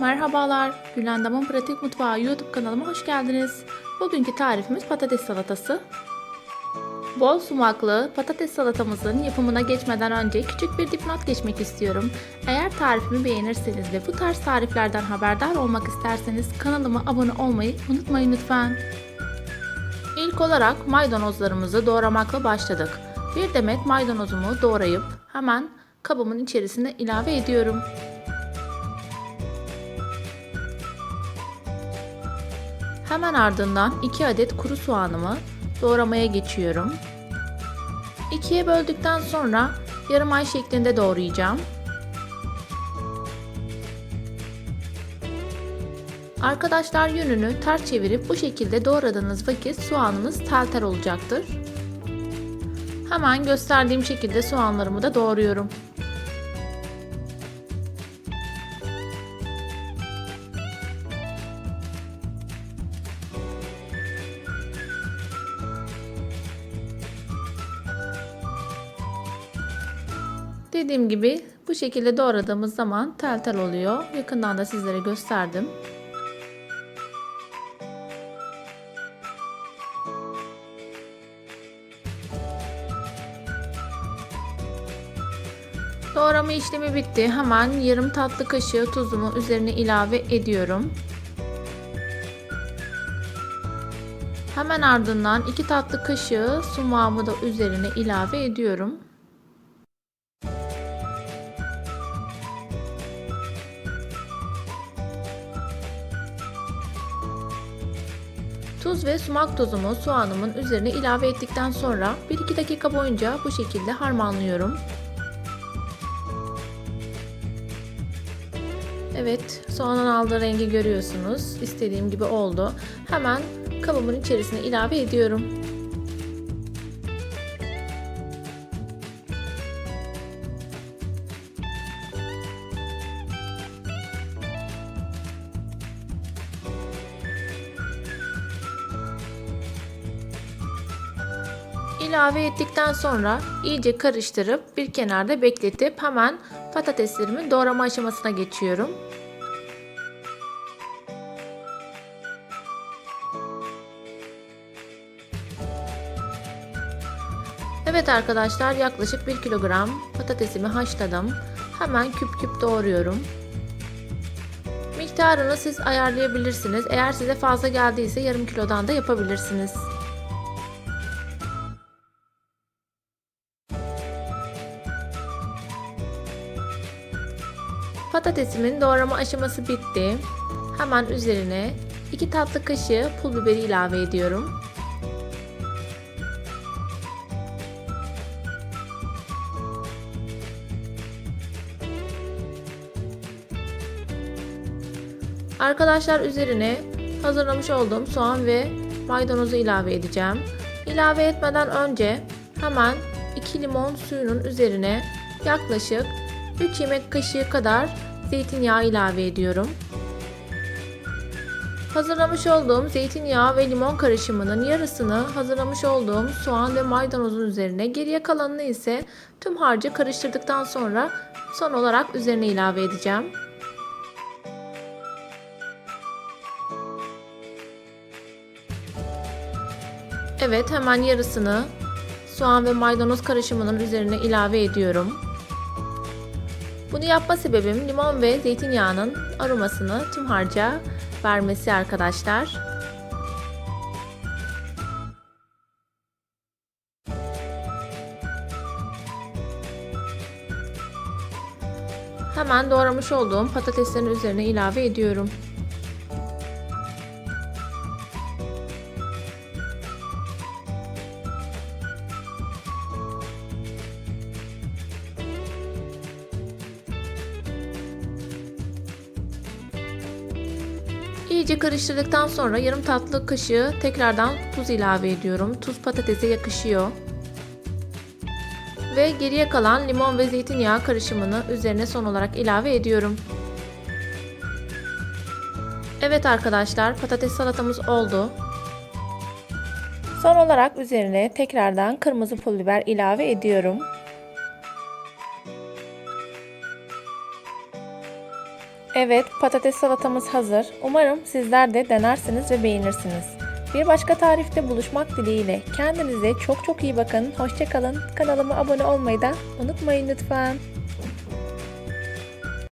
Merhabalar, Gülendam'ın Pratik Mutfağı YouTube kanalıma hoş geldiniz. Bugünkü tarifimiz patates salatası. Bol sumaklı patates salatamızın yapımına geçmeden önce küçük bir dipnot geçmek istiyorum. Eğer tarifimi beğenirseniz ve bu tarz tariflerden haberdar olmak isterseniz kanalıma abone olmayı unutmayın lütfen. İlk olarak maydanozlarımızı doğramakla başladık. Bir demet maydanozumu doğrayıp hemen kabımın içerisine ilave ediyorum. Hemen ardından 2 adet kuru soğanımı doğramaya geçiyorum. İkiye böldükten sonra yarım ay şeklinde doğrayacağım. Arkadaşlar yönünü ters çevirip bu şekilde doğradığınız vakit soğanınız tel tel olacaktır. Hemen gösterdiğim şekilde soğanlarımı da doğruyorum. Dediğim gibi bu şekilde doğradığımız zaman tel tel oluyor. Yakından da sizlere gösterdim. Doğrama işlemi bitti. Hemen yarım tatlı kaşığı tuzumu üzerine ilave ediyorum. Hemen ardından 2 tatlı kaşığı sumağımı da üzerine ilave ediyorum. Tuz ve sumak tozumu soğanımın üzerine ilave ettikten sonra 1-2 dakika boyunca bu şekilde harmanlıyorum. Evet, soğanın aldığı rengi görüyorsunuz. İstediğim gibi oldu. Hemen kabımın içerisine ilave ediyorum. İlave ettikten sonra iyice karıştırıp bir kenarda bekletip hemen patateslerimi doğrama aşamasına geçiyorum. Evet arkadaşlar yaklaşık 1 kilogram patatesimi haşladım. Hemen küp küp doğruyorum. Miktarını siz ayarlayabilirsiniz. Eğer size fazla geldiyse yarım kilodan da yapabilirsiniz. Patatesimin doğrama aşaması bitti. Hemen üzerine 2 tatlı kaşığı pul biberi ilave ediyorum. Arkadaşlar üzerine hazırlamış olduğum soğan ve maydanozu ilave edeceğim. İlave etmeden önce hemen 2 limon suyunun üzerine yaklaşık 3 yemek kaşığı kadar zeytinyağı ilave ediyorum. Hazırlamış olduğum zeytinyağı ve limon karışımının yarısını hazırlamış olduğum soğan ve maydanozun üzerine, geriye kalanını ise tüm harcı karıştırdıktan sonra son olarak üzerine ilave edeceğim. Evet, hemen yarısını soğan ve maydanoz karışımının üzerine ilave ediyorum. Bunu yapma sebebim limon ve zeytinyağının aromasını tüm harca vermesi arkadaşlar. Hemen doğramış olduğum patateslerin üzerine ilave ediyorum. İyice karıştırdıktan sonra yarım tatlı kaşığı tekrardan tuz ilave ediyorum. Tuz patatese yakışıyor. Ve geriye kalan limon ve zeytinyağı karışımını üzerine son olarak ilave ediyorum. Evet arkadaşlar patates salatamız oldu. Son olarak üzerine tekrardan kırmızı pul biber ilave ediyorum. Evet, patates salatamız hazır. Umarım sizler de denersiniz ve beğenirsiniz. Bir başka tarifte buluşmak dileğiyle. Kendinize çok çok iyi bakın. Hoşçakalın. Kanalıma abone olmayı da unutmayın lütfen.